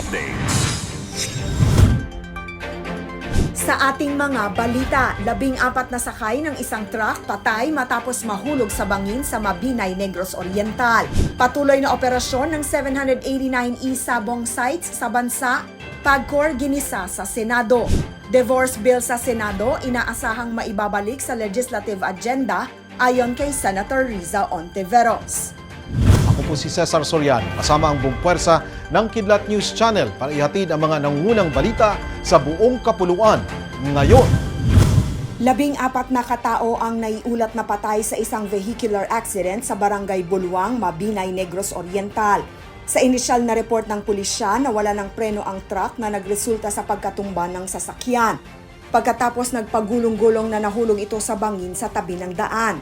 Updates. Sa ating mga balita, labing apat na sakay ng isang truck patay matapos mahulog sa bangin sa Mabinay, Negros Oriental. Patuloy na operasyon ng 789 e-sabong sites sa bansa, Pagcor ginisa sa Senado. Divorce bill sa Senado inaasahang maibabalik sa legislative agenda ayon kay Senator Riza Ontiveros. Ako po si Cesar Soriano, kasama ang buong puwersa ng Kidlat News Channel para ihatid ang mga nangunang balita sa buong kapuluan ngayon. Labing apat na katao ang naiulat na patay sa isang vehicular accident sa barangay Bulwang, Mabinay, Negros Oriental. Sa inisyal na report ng pulisya, nawala ng preno ang truck na nagresulta sa pagkatumba ng sasakyan. Pagkatapos nagpagulong-gulong na nahulog ito sa bangin sa tabi ng daan.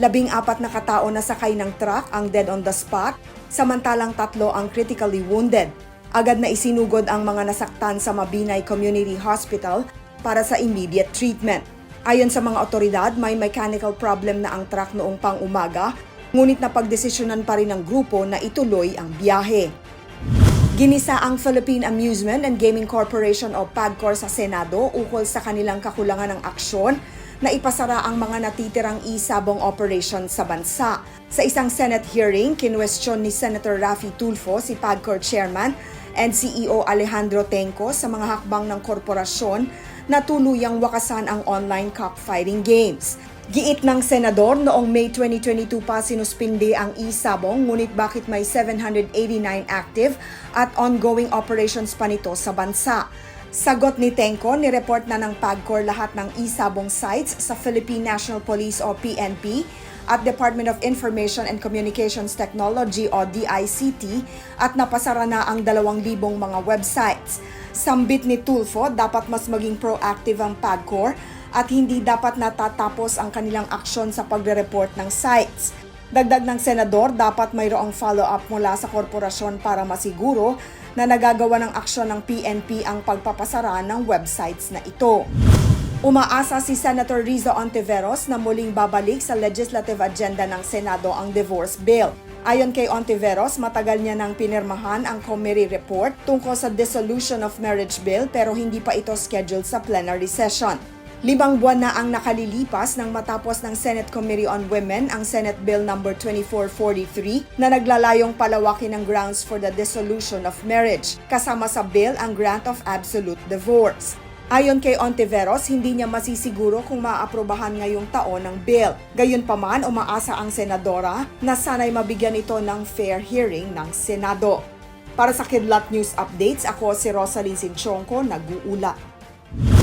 Labing apat na katao na sakay ng truck ang dead on the spot, samantalang tatlo ang critically wounded. Agad na isinugod ang mga nasaktan sa Mabinay Community Hospital para sa immediate treatment. Ayon sa mga otoridad, may mechanical problem na ang truck noong pang-umaga, ngunit napagdesisyonan pa rin ng grupo na ituloy ang biyahe. Ginisa ang Philippine Amusement and Gaming Corporation o PAGCOR sa Senado ukol sa kanilang kakulangan ng aksyon na ipasara ang mga natitirang isabong operation sa bansa. Sa isang Senate hearing, kinwestiyon ni Senator Rafi Tulfo si PAGCOR Chairman and CEO Alejandro Tenco sa mga hakbang ng korporasyon na tuluyang wakasan ang online cockfighting games. Giit ng senador noong May 2022 pa sinuspindi ang isabong ngunit bakit may 789 active at ongoing operations pa nito sa bansa. Sagot ni Tenko, nireport na ng PAGCOR lahat ng isabong sites sa Philippine National Police o PNP at Department of Information and Communications Technology o DICT at napasara na ang 2,000 mga websites. Sambit ni Tulfo, dapat mas maging proactive ang PAGCOR at hindi dapat natatapos ang kanilang aksyon sa pagre-report ng sites. Dagdag ng senador, dapat mayroong follow-up mula sa korporasyon para masiguro na nagagawa ng aksyon ng PNP ang pagpapasara ng websites na ito. Umaasa si Senator Riza Ontiveros na muling babalik sa legislative agenda ng Senado ang divorce bill. Ayon kay Ontiveros, matagal niya nang pinirmahan ang committee report tungkol sa dissolution of marriage bill pero hindi pa ito scheduled sa plenary session. Limang buwan na ang nakalilipas nang matapos ng Senate Committee on Women ang Senate Bill No. 2443 na naglalayong palawakin ng grounds for the dissolution of marriage. Kasama sa bill ang grant of absolute divorce. Ayon kay Ontiveros, hindi niya masisiguro kung maaaprobahan ngayong taon ng bill. Gayunpaman, umaasa ang senadora na sana'y mabigyan ito ng fair hearing ng Senado. Para sa Kidlat News Updates, ako si Rosalyn Sinchonko, nag-uula.